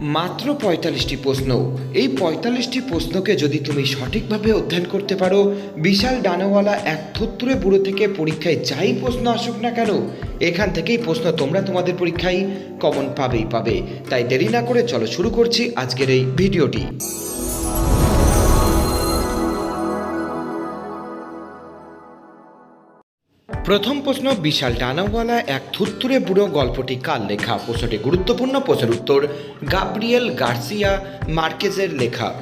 মাত্র পঁয়তাল্লিশটি প্রশ্ন। এই পঁয়তাল্লিশটি প্রশ্নকে যদি তুমি সঠিকভাবে অধ্যয়ন করতে পারো, বিশাল ডানাওয়ালা এক থুত্তুরে বুড়ো থেকে পরীক্ষায় যাই প্রশ্ন আসুক না কেন, এখান থেকেই প্রশ্ন তোমরা তোমাদের পরীক্ষায় কমন পাবেই পাবে। তাই দেরি না করে চলো শুরু করছি আজকের এই ভিডিওটি। প্রথম প্রশ্ন, বিশাল ডানাওয়ালা এক থুত্তুরে বুড়ো গল্পটি কার লেখা? প্রশ্নটি গুরুত্বপূর্ণ, প্রশ্নের উত্তর গাব্রিয়েল গার্সিয়া মার্কেজের লেখা।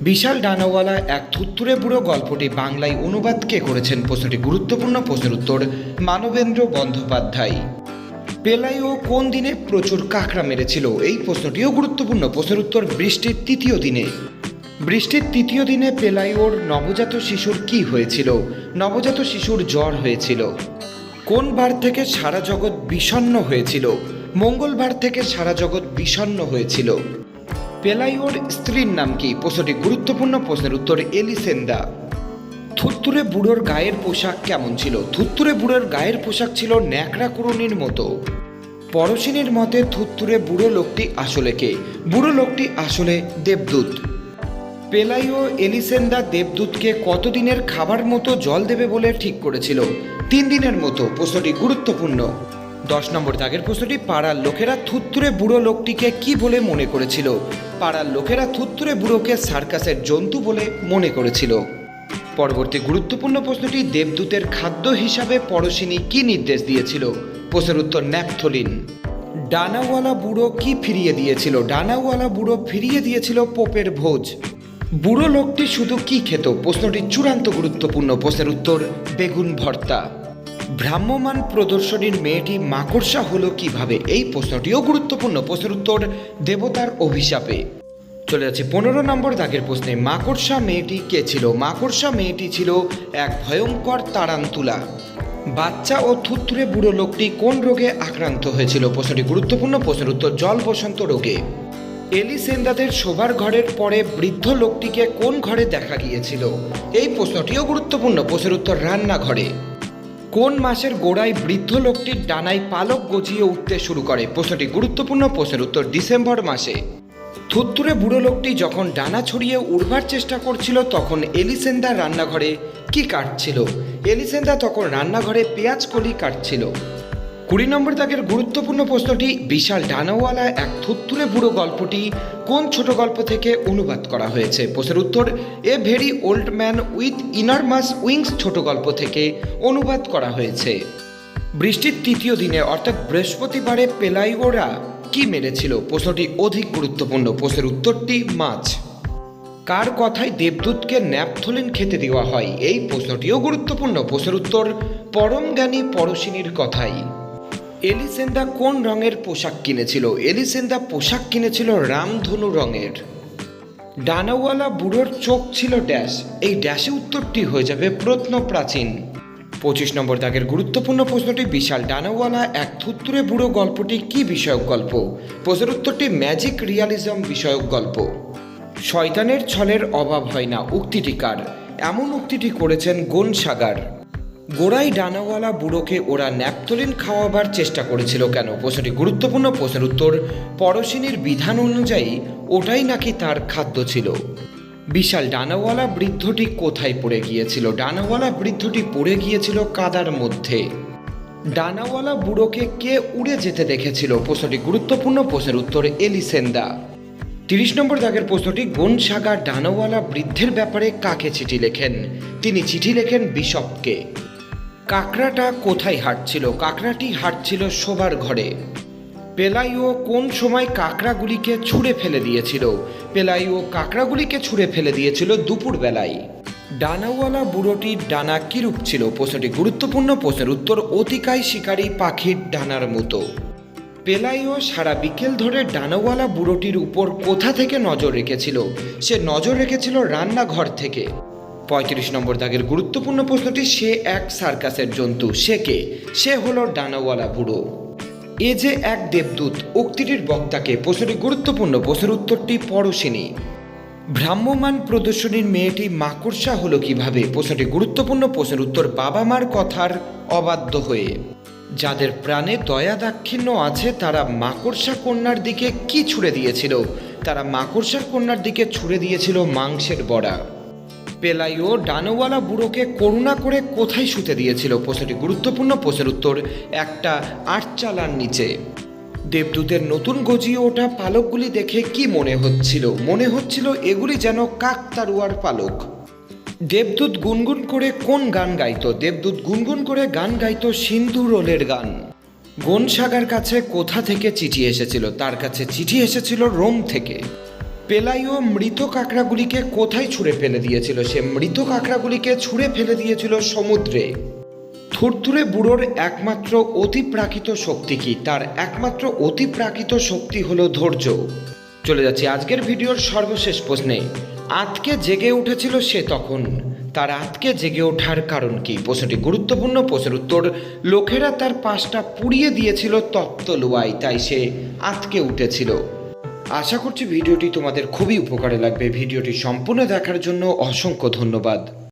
বিশাল ডানাওয়ালা এক থুত্তুরে বুড়ো গল্পটি বাংলায় অনুবাদ কে করেছেন? প্রশ্নটি গুরুত্বপূর্ণ, প্রশ্নের উত্তর মানবেন্দ্র বন্দ্যোপাধ্যায়। পেলাইও কোন দিনে প্রচুর কাঁকড়া মেরেছিল? এই প্রশ্নটিও গুরুত্বপূর্ণ, প্রশ্নের উত্তর বৃষ্টির তৃতীয় দিনে। বৃষ্টির তৃতীয় দিনে পেলাইওর নবজাত শিশুর কি হয়েছিল? নবজাত শিশুর জ্বর হয়েছিল। কোন বার থেকে সারা জগৎ বিষণ্ণ হয়েছিল? মঙ্গলবার থেকে সারা জগৎ বিষণ্ণ হয়েছিল। পেলাইওর স্ত্রীর নাম কি? প্রশ্নটি গুরুত্বপূর্ণ প্রশ্নের উত্তর এলিসেন্দা। থুত্তুরে বুড়োর গায়ের পোশাক কেমন ছিল? থুত্তুরে বুড়োর গায়ের পোশাক ছিল ন্যাকড়া কুড়ুনির মতো। পরশিনীর মতে থুত্তুরে বুড়ো লোকটি আসলে কে? বুড়ো লোকটি আসলে দেবদূত। পেলাইও এলিসেন্দা দেবদূতকে কতদিনের খাবার মতো জল দেবে বলে ঠিক করেছিল? তিন দিনের মতো, প্রশ্নটি গুরুত্বপূর্ণ। দশ নম্বর দাগের প্রশ্নটি, পাড়ার লোকেরা থুত্তুরে বুড়ো লোকটিকে কি বলে মনে করেছিল? পাড়ার লোকেরা থুত্তুরে বুড়োকে সার্কাসের জন্তু বলে মনে করেছিল। পরবর্তী গুরুত্বপূর্ণ প্রশ্নটি, দেবদূতের খাদ্য হিসাবে পরশিনী কি নির্দেশ দিয়েছিল? প্রশ্নের উত্তর, ন্যাপথলিন। ডানাওয়ালা বুড়ো কি ফিরিয়ে দিয়েছিল? ডানাওয়ালা বুড়ো ফিরিয়ে দিয়েছিল পোপের ভোজ। বুড়ো লোকটি শুধু কি খেত? প্রশ্নটি চূড়ান্ত গুরুত্বপূর্ণ। প্রশ্নের উত্তর, বেগুন ভর্তা। ভ্রাম্যমান প্রদর্শনীর মেয়েটি মাকড়সা হলো কীভাবে? এই প্রশ্নটিও গুরুত্বপূর্ণ। প্রশ্নের উত্তর, দেবতার অভিশাপে। চলে যাচ্ছে পনেরো নম্বর দাগের প্রশ্নে। মাকড়সা মেয়েটি কে ছিল? মাকড়সা মেয়েটি ছিল এক ভয়ঙ্কর তারান্তুলা। বাচ্চা ও থুত্তুরে বুড়ো লোকটি কোন রোগে আক্রান্ত হয়েছিল? প্রশ্নটি গুরুত্বপূর্ণ। প্রশ্নের উত্তর জল বসন্ত রোগে। এলিসেন্দাদের শোবার ঘরের পরে বৃদ্ধ লোকটিকে কোন ঘরে দেখা গিয়েছিল? এই প্রশ্নটিও গুরুত্বপূর্ণ। প্রশ্নের উত্তর রান্নাঘরে। কোন মাসের গোড়ায় বৃদ্ধ লোকটির ডানায় পালক গজিয়ে উঠতে শুরু করে? প্রশ্নটি গুরুত্বপূর্ণ। প্রশ্নের উত্তর ডিসেম্বর মাসে। থুত্তুরে বুড়ো লোকটি যখন ডানা ছড়িয়ে উড়বার চেষ্টা করছিল, তখন এলিসেন্দা রান্নাঘরে কি কাটছিল? এলিসেন্দা তখন রান্নাঘরে পেঁয়াজ কলি কাটছিল। কুড়ি নম্বর দাগের গুরুত্বপূর্ণ প্রশ্নটি বিশাল ডানাওয়ালা এক থুত্তুরে বুড়ো গল্পটি কোন ছোট গল্প থেকে অনুবাদ করা হয়েছে? প্রশ্নের উত্তর, a very old man with enormous wings ছোট গল্প থেকে অনুবাদ করা হয়েছে। বৃষ্টির তৃতীয় দিনে, অর্থাৎ বৃহস্পতিবারে, পেলাইওরা কি মেরেছিল? প্রশ্নটি অধিক গুরুত্বপূর্ণ। প্রশ্নের উত্তরটি মাছ। কার কথায় দেবদূতকে ন্যাপথলিন খেতে দেওয়া হয়? এই প্রশ্নটিও গুরুত্বপূর্ণ। প্রশ্নের উত্তর পরম জ্ঞানী পরশিনীর কথাই। এলিসেন্দা কোন রঙের পোশাক কিনেছিল? এলিসেন্দা পোশাক কিনেছিল রামধনু রঙের। ডানাওয়ালা বুড়োর চোখ ছিল ড্যাশ। এই ড্যাশে উত্তরটি হয়ে যাবে প্রত্ন প্রাচীন পঁচিশ নম্বর দাগের গুরুত্বপূর্ণ প্রশ্নটি বিশাল। ডানাওয়ালা এক থুত্তুরে বুড়ো গল্পটি কি বিষয়ক গল্প? প্রশ্নের উত্তরটি ম্যাজিক রিয়ালিজম বিষয়ক গল্প। শয়তানের ছলের অভাব হয় না। উক্তিটি কার? এমন উক্তিটি করেছেন গোন সাগার গোড়াই ডানাওয়ালা বুড়োকে ওরা ন্যাপথলিন খাওয়াবার চেষ্টা করেছিল কেন? প্রশ্নটি গুরুত্বপূর্ণ প্রশ্নের উত্তর পরশিনীর বিধান অনুযায়ী ওটাই নাকি তার খাদ্য ছিল। বিশাল ডানাওয়ালা বৃদ্ধটি কোথায় পড়ে গিয়েছিল? ডানাওয়ালা বৃদ্ধটি পড়ে গিয়েছিল কাদার মধ্যে। ডানাওয়ালা বুড়োকে কে উড়ে যেতে দেখেছিল? প্রশ্নটি গুরুত্বপূর্ণ প্রশ্নের উত্তর এলিসেন্দা। তিরিশ নম্বর দাগের প্রশ্নটি গনসাগা ডানাওয়ালা বৃদ্ধের ব্যাপারে কাকে চিঠি লেখেন? তিনি চিঠি লেখেন বিশপকে। কাকড়াটা কোথায় হাঁটছিল? কাকড়াটি হাঁটছিল শোবার ঘরে। পেলাইও কোন সময় কাকড়াগুলিকে ছুঁড়ে ফেলে দিয়েছিল? পেলাইও কাকড়াগুলিকে ছুঁড়ে ফেলে দিয়েছিল দুপুর বেলায় ডানাওয়ালা বুড়োটির ডানা কিরূপ ছিল? প্রশ্নটি গুরুত্বপূর্ণ প্রশ্নের উত্তর অতিকায় শিকারী পাখির ডানার মতো। পেলাইও সারা বিকেল ধরে ডানাওয়ালা বুড়োটির উপর কোথা থেকে নজর রেখেছিল? সে নজর রেখেছিল রান্নাঘর থেকে। পঁয়ত্রিশ নম্বর দাগের গুরুত্বপূর্ণ প্রশ্নটি, সে এক সার্কাসের জন্তু। সে কে? সে হলো ডানাওয়ালা বুড়ো। এ যে এক দেবদূত, উক্তিটির বক্তাকে প্রশ্নটি গুরুত্বপূর্ণ প্রশ্নের উত্তরটি পরশিনী ভ্রাম্যমান প্রদর্শনীর মেয়েটি মাকড়সা হলো কীভাবে? প্রশ্নটি গুরুত্বপূর্ণ প্রশ্নের উত্তর বাবা মার কথার অবাধ্য হয়ে। যাদের প্রাণে দয়া দাক্ষিণ্য আছে, তারা মাকড়সা কন্যার দিকে কি ছুড়ে দিয়েছিল? তারা মাকড়সার কন্যার দিকে ছুড়ে দিয়েছিল মাংসের বড়া। পেলাইও ডানোওয়ালা বুড়োকে করুণা করে কোথায় শুতে দিয়েছিল? প্রশ্নটি গুরুত্বপূর্ণ প্রশ্নের উত্তর একটা আটচালার নিচে। দেবদূতের নতুন গজিয়ে ওঠা পালকগুলি দেখে কি মনে হচ্ছিল? মনে হচ্ছিল এগুলি যেন কাকতারুয়ার পালক। দেবদূত গুনগুন করে কোন গান গাইত? দেবদূত গুনগুন করে গান গাইত সিন্ধু রোলের গান। গনসাগার কাছে কোথা থেকে চিঠি এসেছিল? তার কাছে চিঠি এসেছিল রোম থেকে। পেলাইও মৃত কাঁকড়াগুলিকে কোথায় ছুঁড়ে ফেলে দিয়েছিল? সে মৃত কাঁকড়াগুলিকে ছুঁড়ে ফেলে দিয়েছিল সমুদ্রে। থুরথুরে বুড়োর একমাত্র অতিপ্রাকৃত শক্তি কি? তার একমাত্র অতিপ্রাকৃত শক্তি হলো ধৈর্য। চলে যাচ্ছি আজকের ভিডিওর সর্বশেষ প্রশ্নে। আতকে জেগে উঠেছিল সে তখন। তার আতকে জেগে ওঠার কারণ কি? প্রশ্নটি গুরুত্বপূর্ণ প্রশ্নের উত্তর, লোকেরা তার পাশটা পুড়িয়ে দিয়েছিল তপ্ত লোয়াই তাই সে আতকে উঠেছিল। আশা করছি ভিডিওটি তোমাদের খুবই উপকারে লাগবে। ভিডিওটি সম্পূর্ণ দেখার জন্য অসংখ্য ধন্যবাদ।